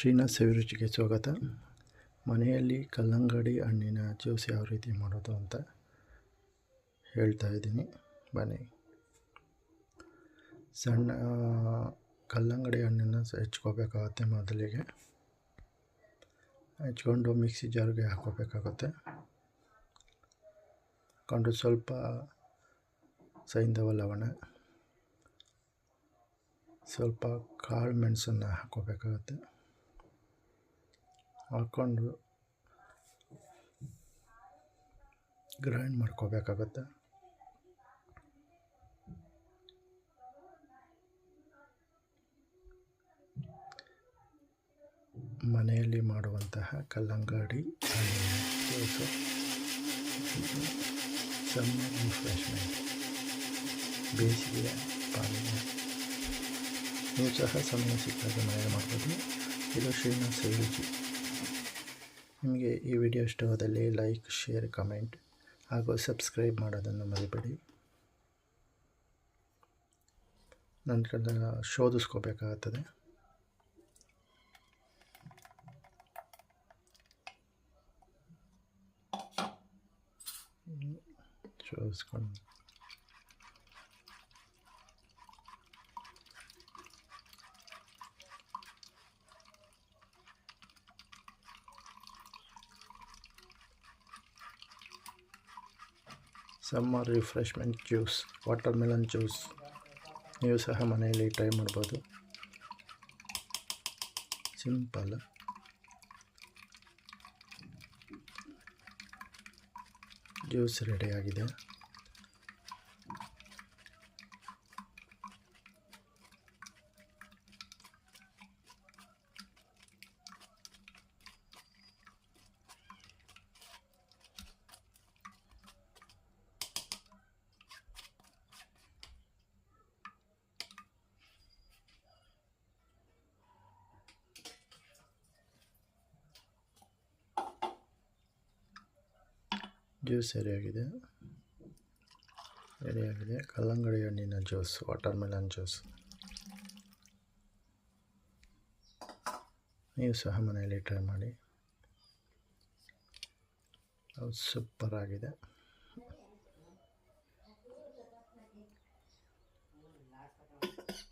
ಶ್ರೀನಾಥ್ ಸವಿರುಚಿಗೆ ಸ್ವಾಗತ. ಮನೆಯಲ್ಲಿ ಕಲ್ಲಂಗಡಿ ಹಣ್ಣಿನ ಜ್ಯೂಸ್ ಯಾವ ರೀತಿ ಮಾಡೋದು ಅಂತ ಹೇಳ್ತಾ ಇದ್ದೀನಿ. ಬನ್ನಿ. ಸಣ್ಣ ಕಲ್ಲಂಗಡಿ ಹಣ್ಣನ್ನು ಹೆಚ್ಕೋಬೇಕಾಗತ್ತೆ ಮೊದಲಿಗೆ. ಹೆಚ್ಕೊಂಡು ಮಿಕ್ಸಿ ಜಾರ್ಗೆ ಹಾಕೋಬೇಕಾಗುತ್ತೆ ಹಾಕೊಂಡು ಸ್ವಲ್ಪ ಸೈಂಧವ ಲವಣ, ಸ್ವಲ್ಪ ಕಾಳು ಮೆಣಸನ್ನು ಹಾಕೋಬೇಕಾಗತ್ತೆ ಹಾಕ್ಕೊಂಡು ಗ್ರೈಂಡ್ ಮಾಡ್ಕೋಬೇಕಾಗತ್ತೆ. ಮನೆಯಲ್ಲಿ ಮಾಡುವಂತಹ ಕಲ್ಲಂಗಡಿ ಜ್ಯೂಸು ಸಮ್ಮರ್ ರಿಫ್ರೆಶ್ಮೆಂಟ್, ಬೇಸಿಗೆಯ ಪಾನೀಯ. ನೀವು ಸಹ ಸಮಯ ಸಿಕ್ಕಾಗ ಮನೆಯಲ್ಲಿ ಮಾಡ್ಬೋದು. ಇದು ಶ್ರೀನಾಥ್ ಸೈರುಚಿ ನಿಮಗೆ ಈ ವಿಡಿಯೋ ಇಷ್ಟವಾದಲ್ಲಿ ಲೈಕ್, ಶೇರ್, ಕಮೆಂಟ್ ಹಾಗೂ ಸಬ್ಸ್ಕ್ರೈಬ್ ಮಾಡೋದನ್ನು ಮರಿಬೇಡಿ. ನನ್ನ ಕಡೆ ಶೋಧಿಸ್ಕೋಬೇಕಾಗುತ್ತದೆ ಶೋಧಿಸ್ಕೊಂಡು. Summer refreshment juice water melon juice ನೀವು ಸಹ ಮನೆಯಲ್ಲಿ ಟ್ರೈ ಮಾಡ್ಬೋದು. ಸಿಂಪಲ್ ಜ್ಯೂಸ್ ರೆಡಿಯಾಗಿದೆ ಜ್ಯೂಸ್ ಸರಿಯಾಗಿದೆ. ರೆಡಿಯಾಗಿದೆ ಕಲ್ಲಂಗಡಿ ಹಣ್ಣಿನ ಜ್ಯೂಸ್, ವಾಟರ್ಮೆಲನ್ ಜ್ಯೂಸ್. ನೀವು ಸಹ ಮನೆಯಲ್ಲಿ ಟ್ರೈ ಮಾಡಿ. ಅದು ಸೂಪರ್ ಆಗಿದೆ.